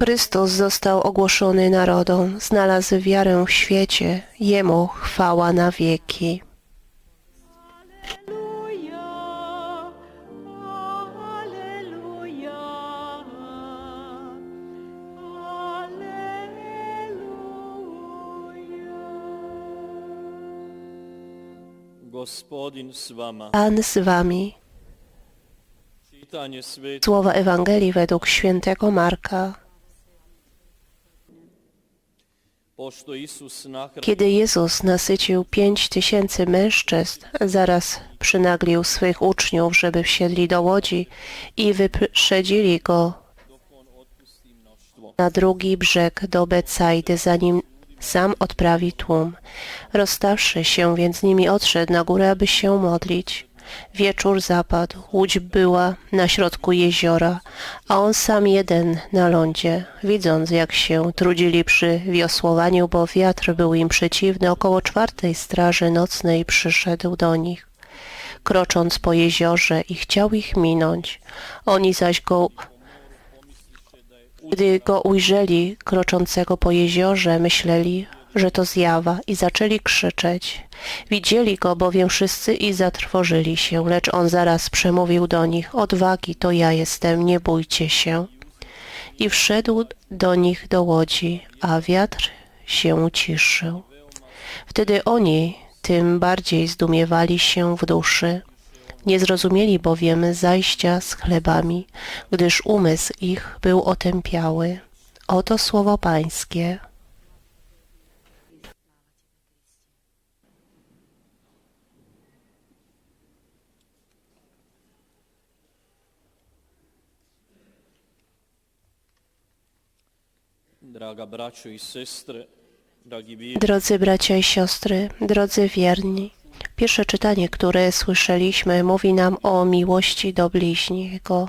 Chrystus został ogłoszony narodom, znalazł wiarę w świecie, Jemu chwała na wieki. Pan z wami. Słowa Ewangelii według świętego Marka. Kiedy Jezus nasycił pięć tysięcy mężczyzn, zaraz przynaglił swych uczniów, żeby wsiedli do łodzi i wyprzedzili go na drugi brzeg do Becajdy, zanim sam odprawi tłum. Rozstawszy się więc z nimi odszedł na górę, aby się modlić. Wieczór zapadł, łódź była na środku jeziora, a on sam jeden na lądzie. Widząc, jak się trudzili przy wiosłowaniu, bo wiatr był im przeciwny, około czwartej straży nocnej przyszedł do nich, krocząc po jeziorze i chciał ich minąć. Oni zaś go gdy go ujrzeli kroczącego po jeziorze, myśleli, że to zjawa i zaczęli krzyczeć. Widzieli go bowiem wszyscy i zatrwożyli się, lecz on zaraz przemówił do nich, odwagi to ja jestem, nie bójcie się. I wszedł do nich do łodzi, a wiatr się uciszył. Wtedy oni tym bardziej zdumiewali się w duszy. Nie zrozumieli bowiem zajścia z chlebami, gdyż umysł ich był otępiały. Oto słowo Pańskie. Drodzy bracia i siostry, drodzy wierni, pierwsze czytanie, które słyszeliśmy, mówi nam o miłości do bliźniego.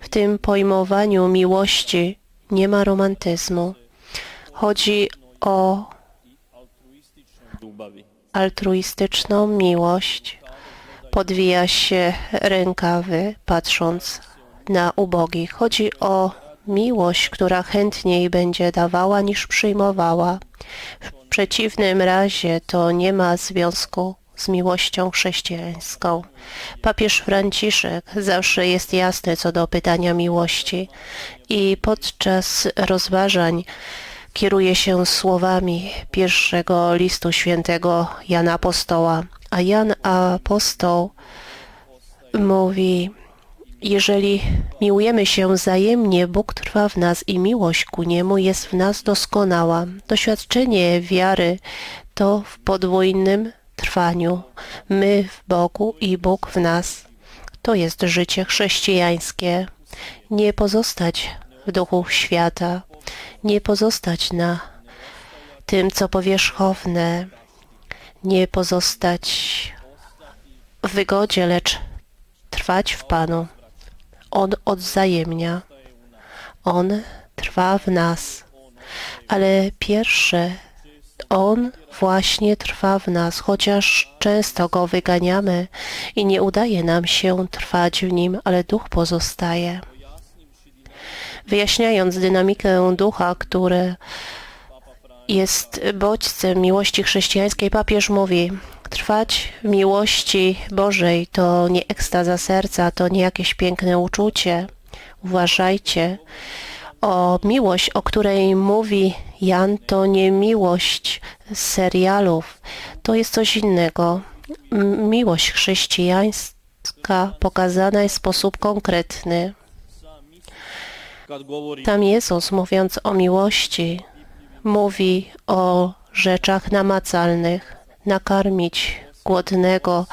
W tym pojmowaniu miłości nie ma romantyzmu. Chodzi o altruistyczną miłość. Podwija się rękawy, patrząc na ubogich. Chodzi o miłość, która chętniej będzie dawała niż przyjmowała. W przeciwnym razie to nie ma związku z miłością chrześcijańską. Papież Franciszek zawsze jest jasny co do pytania miłości i podczas rozważań kieruje się słowami pierwszego listu świętego Jana Apostoła. A Jan Apostoł mówi, jeżeli miłujemy się wzajemnie, Bóg trwa w nas i miłość ku Niemu jest w nas doskonała. Doświadczenie wiary to w podwójnym trwaniu. My w Bogu i Bóg w nas. To jest życie chrześcijańskie. Nie pozostać w duchu świata, nie pozostać na tym, co powierzchowne, nie pozostać w wygodzie, lecz trwać w Panu. On odwzajemnia. On trwa w nas. Ale pierwsze, On właśnie trwa w nas, chociaż często Go wyganiamy i nie udaje nam się trwać w Nim, ale Duch pozostaje. Wyjaśniając dynamikę Ducha, który jest bodźcem miłości chrześcijańskiej, papież mówi, trwać w miłości Bożej to nie ekstaza serca, to nie jakieś piękne uczucie. Uważajcie, o miłość, o której mówi Jan, to nie miłość z serialów, to jest coś innego. Miłość chrześcijańska pokazana jest w sposób konkretny. Tam Jezus, mówiąc o miłości, mówi o rzeczach namacalnych, nakarmić głodnego,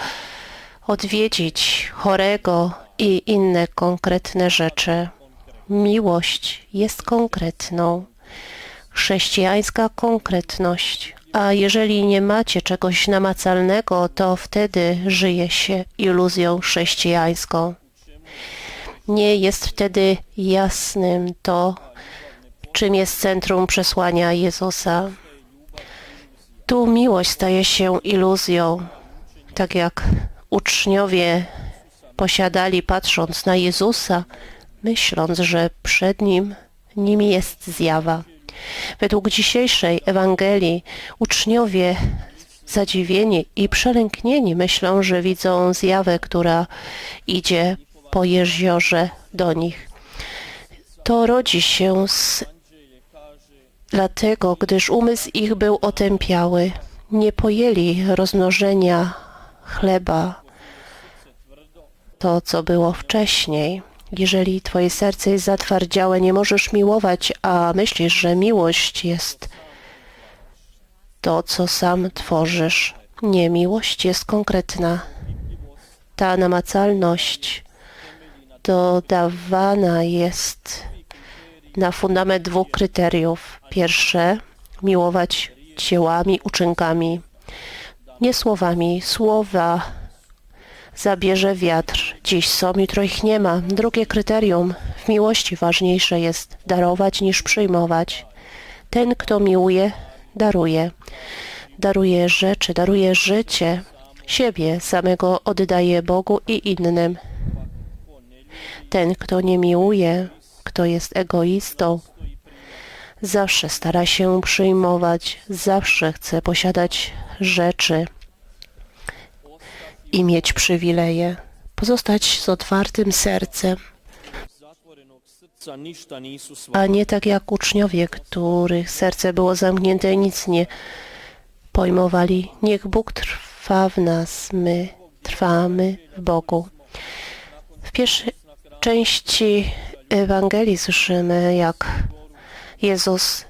odwiedzić chorego i inne konkretne rzeczy. Miłość jest konkretną, chrześcijańska konkretność. A jeżeli nie macie czegoś namacalnego, to wtedy żyje się iluzją chrześcijańską. Nie jest wtedy jasnym to, czym jest centrum przesłania Jezusa. Tu miłość staje się iluzją, tak jak uczniowie posiadali patrząc na Jezusa myśląc, że przed nim nimi jest zjawa. Według dzisiejszej Ewangelii uczniowie zadziwieni i przelęknieni myślą, że widzą zjawę, która idzie po jeziorze do nich. To rodzi się z dlatego, gdyż umysł ich był otępiały. Nie pojęli rozmnożenia chleba, to co było wcześniej. Jeżeli twoje serce jest zatwardziałe, nie możesz miłować, a myślisz, że miłość jest to, co sam tworzysz. Nie, miłość jest konkretna. Ta namacalność dodawana jest na fundament dwóch kryteriów. Pierwsze, miłować dziełami, uczynkami, nie słowami. Słowa zabierze wiatr. Dziś są, jutro ich nie ma. Drugie kryterium, w miłości ważniejsze jest darować niż przyjmować. Ten, kto miłuje, daruje. Daruje rzeczy, daruje życie, siebie samego oddaje Bogu i innym. Ten, kto nie miłuje, kto jest egoistą, zawsze stara się przyjmować, zawsze chce posiadać rzeczy i mieć przywileje. Pozostać z otwartym sercem, a nie tak jak uczniowie, których serce było zamknięte i nic nie pojmowali. Niech Bóg trwa w nas, my trwamy w Bogu. W pierwszej części Ewangelii słyszymy, jak Jezus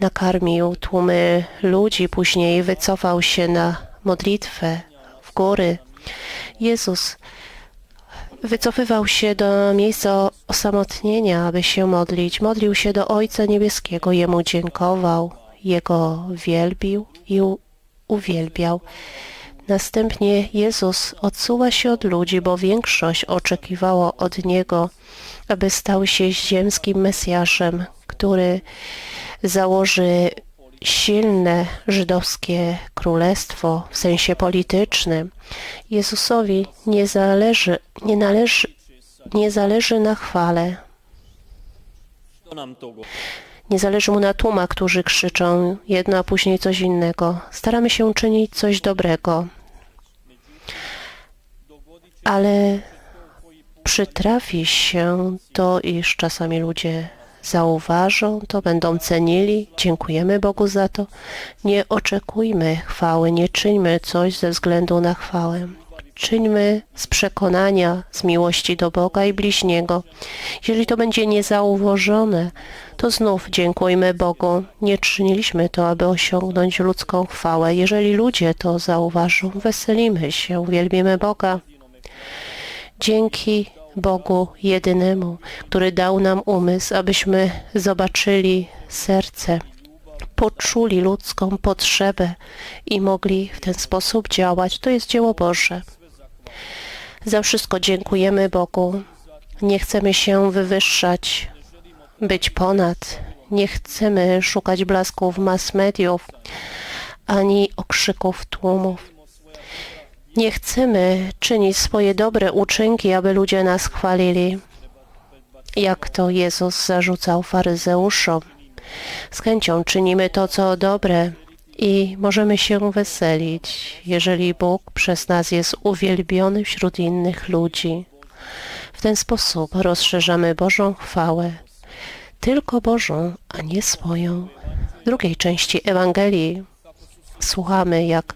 nakarmił tłumy ludzi, później wycofał się na modlitwę w góry. Jezus wycofywał się do miejsca osamotnienia, aby się modlić. Modlił się do Ojca Niebieskiego, Jemu dziękował, Jego wielbił i uwielbiał. Następnie Jezus odsuwa się od ludzi, bo większość oczekiwało od Niego, aby stał się ziemskim Mesjaszem, który założy silne żydowskie królestwo w sensie politycznym. Jezusowi nie zależy, nie należy, nie zależy na chwale. Nie zależy mu na tłumach, którzy krzyczą jedno, a później coś innego. Staramy się czynić coś dobrego. Ale przytrafi się to, iż czasami ludzie zauważą to, będą cenili. Dziękujemy Bogu za to. Nie oczekujmy chwały, nie czyńmy coś ze względu na chwałę. Czyńmy z przekonania, z miłości do Boga i bliźniego. Jeżeli to będzie niezauważone, to znów dziękujmy Bogu. Nie czyniliśmy to, aby osiągnąć ludzką chwałę. Jeżeli ludzie to zauważą, weselimy się, wielbimy Boga. Dzięki Bogu jedynemu, który dał nam umysł, abyśmy zobaczyli serce, poczuli ludzką potrzebę i mogli w ten sposób działać. To jest dzieło Boże. Za wszystko dziękujemy Bogu. Nie chcemy się wywyższać, być ponad. Nie chcemy szukać blasków mass mediów ani okrzyków tłumów. Nie chcemy czynić swoje dobre uczynki, aby ludzie nas chwalili, jak to Jezus zarzucał faryzeuszom. Z chęcią czynimy to, co dobre i możemy się weselić, jeżeli Bóg przez nas jest uwielbiony wśród innych ludzi. W ten sposób rozszerzamy Bożą chwałę, tylko Bożą, a nie swoją. W drugiej części Ewangelii słuchamy, jak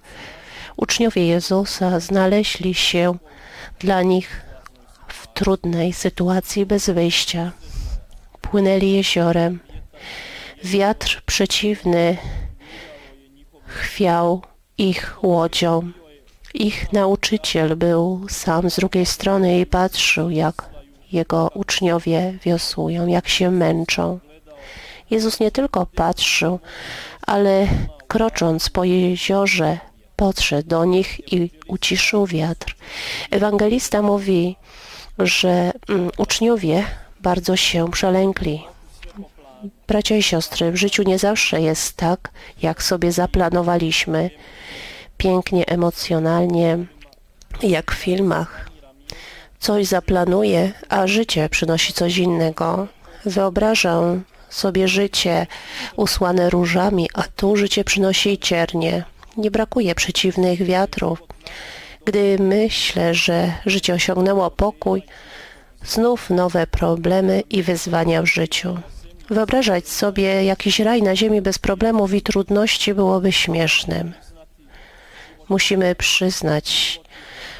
uczniowie Jezusa znaleźli się dla nich w trudnej sytuacji bez wyjścia. Płynęli jeziorem. Wiatr przeciwny chwiał ich łodzią. Ich nauczyciel był sam z drugiej strony i patrzył, jak jego uczniowie wiosłują, jak się męczą. Jezus nie tylko patrzył, ale krocząc po jeziorze, podszedł do nich i uciszył wiatr. Ewangelista mówi, że mm, uczniowie bardzo się przelękli. Bracia i siostry, w życiu nie zawsze jest tak, jak sobie zaplanowaliśmy, pięknie, emocjonalnie, jak w filmach. coś zaplanuje, a życie przynosi coś innego. Wyobrażam sobie życie usłane różami, a tu życie przynosi ciernie. Nie brakuje przeciwnych wiatrów. Gdy myślę, że życie osiągnęło pokój, znów nowe problemy i wyzwania w życiu. Wyobrażać sobie jakiś raj na ziemi bez problemów i trudności byłoby śmiesznym. Musimy przyznać,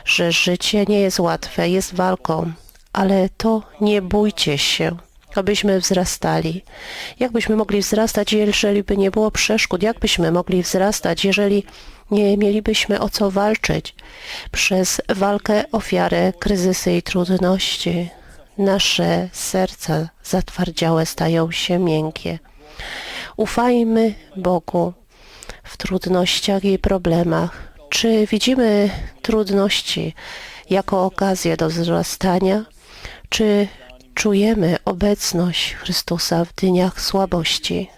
że życie nie jest łatwe, jest walką, ale to nie bójcie się, abyśmy wzrastali. Jak byśmy mogli wzrastać, jeżeli by nie było przeszkód? Jak byśmy mogli wzrastać, jeżeli nie mielibyśmy o co walczyć? Przez walkę, ofiarę, kryzysy i trudności nasze serca zatwardziałe stają się miękkie. Ufajmy Bogu w trudnościach i problemach. Czy widzimy trudności jako okazję do wzrastania? Czy czujemy obecność Chrystusa w dniach słabości?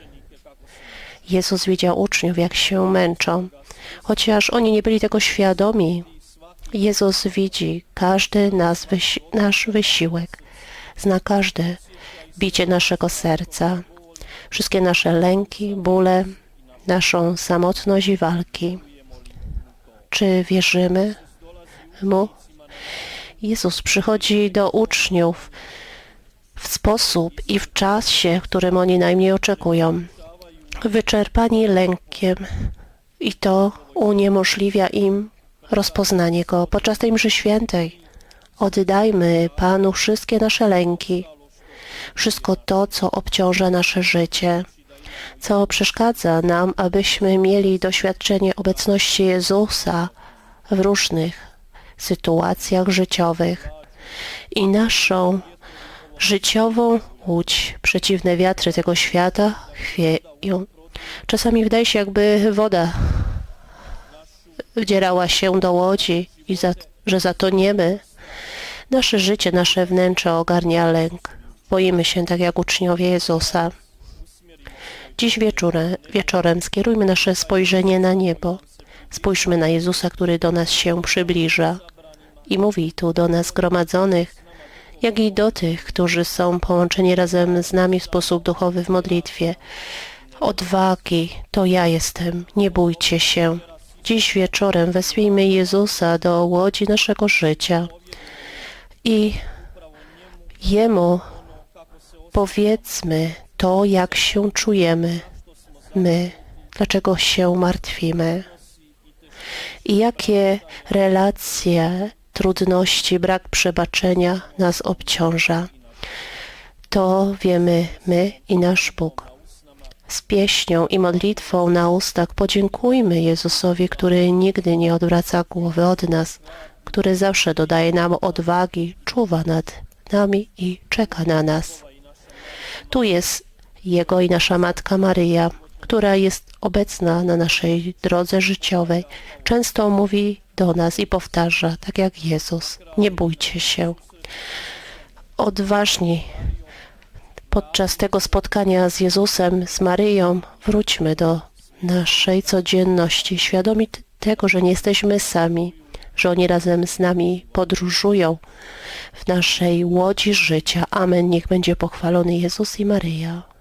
Jezus widział uczniów, jak się męczą. Chociaż oni nie byli tego świadomi, Jezus widzi każdy nas wysi- nasz wysiłek, zna każde bicie naszego serca, wszystkie nasze lęki, bóle, naszą samotność i walki. Czy wierzymy Mu? Jezus przychodzi do uczniów w sposób i w czasie, w którym oni najmniej oczekują. Wyczerpani lękiem i to uniemożliwia im rozpoznanie Go. Podczas tej mszy świętej oddajmy Panu wszystkie nasze lęki, wszystko to, co obciąża nasze życie, co przeszkadza nam, abyśmy mieli doświadczenie obecności Jezusa w różnych sytuacjach życiowych i naszą życiową łódź. Przeciwne wiatry tego świata chwieją. Czasami wydaje się, jakby woda wdzierała się do łodzi i za, że zatoniemy. Nasze życie, nasze wnętrze ogarnia lęk. Boimy się tak jak uczniowie Jezusa. Dziś wieczorem, wieczorem skierujmy nasze spojrzenie na niebo. Spójrzmy na Jezusa, który do nas się przybliża i mówi tu do nas zgromadzonych, jak i do tych, którzy są połączeni razem z nami w sposób duchowy w modlitwie. Odwagi, to ja jestem, nie bójcie się. Dziś wieczorem wezwijmy Jezusa do łodzi naszego życia i Jemu powiedzmy to, jak się czujemy my, dlaczego się martwimy i jakie relacje, trudności, brak przebaczenia nas obciąża. To wiemy my i nasz Bóg. Z pieśnią i modlitwą na ustach podziękujmy Jezusowi, który nigdy nie odwraca głowy od nas, który zawsze dodaje nam odwagi, czuwa nad nami i czeka na nas. Tu jest Jego i nasza Matka Maryja, która jest obecna na naszej drodze życiowej. Często mówi do nas i powtarza, tak jak Jezus, nie bójcie się. Odważni podczas tego spotkania z Jezusem, z Maryją, wróćmy do naszej codzienności, świadomi tego, że nie jesteśmy sami, że oni razem z nami podróżują w naszej łodzi życia. Amen. Niech będzie pochwalony Jezus i Maryja.